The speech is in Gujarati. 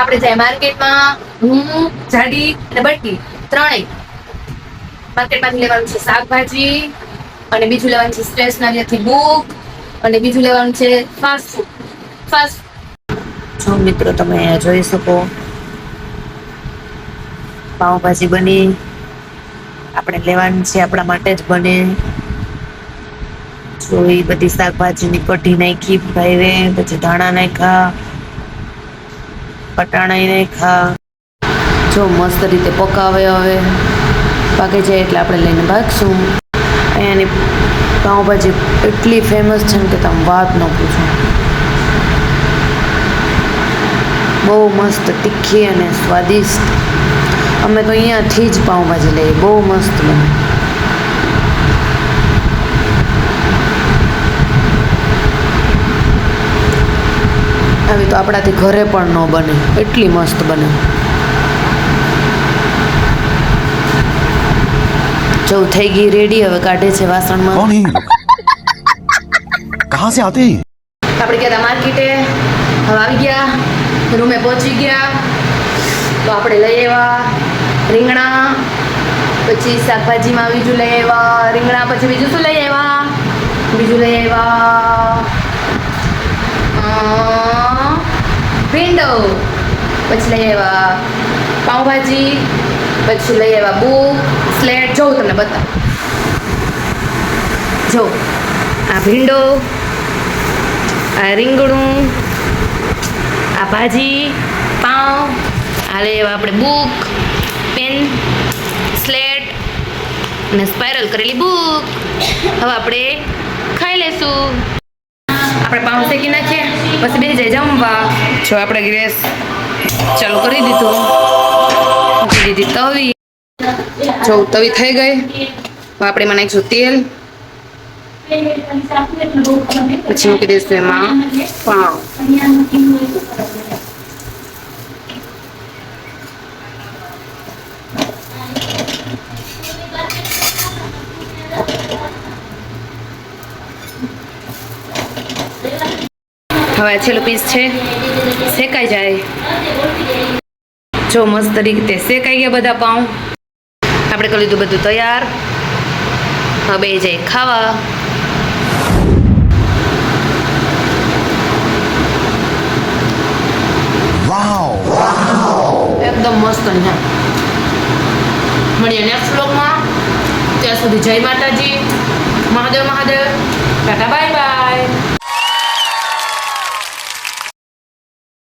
આપણે જાય માર્કેટમાં હું જાડી અને બટકી, ત્રણેય. માર્કેટમાંથી લેવાનું છે શાકભાજી અને બીજું લેવાનું છે સ્ટેશનરીથી બુક અને બીજું લેવાનું છે ફાસ્ટ ફૂડ ફાસ્ટ જો મિત્રો તમે જોઈ શકો, પાઉંભાજી બની. આપણે લેવાની છે આપણા માટે જ બને. જો એ બધી શાકભાજીની કઢી નાખી ભાઈ પછી ધાણા નાખ્યા. પટાણા નાખ્યા જો મસ્ત રીતે પકાવે હવે. પાકે જાય એટલે આપણે લઈને ભાગશું. અહીંયાની પાઉંભાજી એટલી ફેમસ છે ને કે તમે વાત ન પૂછો. બહુ મસ્ત તીખી અને સ્વાદિષ્ટ. અમે તો અહીંયાથી જ પાઉંભાજી લઈએ. બહુ મસ્ત બને. બનાવી તો આપણાથી ઘરે પણ ન બને. એટલી મસ્ત બને. જો થઈ ગઈ રેડી હવે કાઢે છે વાસણમાં. કહા સે આતે આપણે ગયા માર્કેટે. હવે આવી ગયા. રૂમે પહોંચી ગયા. તો આપણે લઈ આવ્યા રીંગણા. પછી શાકભાજીમાં બીજું લઈ આવ્યા. રીંગણા પછી બીજું શું લઈ આવ્યા? બીજું લઈ આવ્યા ભીંડો પછી લઈ આવ્યા પાઉંભાજી, પછી લઈ આવ્યા બુક, સ્લેટ. જોઉં તમને બતા જો આ ભીંડો, આ રીંગણું, આ ભાજી, પાઉં, આ લઈ આવ્યા આપણે બુક, પેન, સ્લેટ અને સ્પાયરલ કરેલી બુક. હવે આપણે ખાઈ લેશું આપણે પાઉં શેકી નાખીએ, પછી બેસી જાય જમવા. જો આપણે ગેસ ચાલુ કરી દીધો. મૂકી દીધી તવી. જો તવી થઈ ગઈ. આપણે એમાં નાખીશું તેલ. પછી મૂકી દઈશું એમાં પાઉં હવે આ છેલ્લું પીસ છે. શેકાઈ જાય. જો મસ્ત રીતે શેકાઈ ગયા બધા પાઉં. આપણે કરી લીધું બધું તૈયાર. હવે જાય ખાવા. એકદમ મસ્ત છે મળીએ નેક્સ્ટ બ્લોગમાં ત્યાં સુધી જય Mataji. Mahadev Mahadev. Tata bye bye.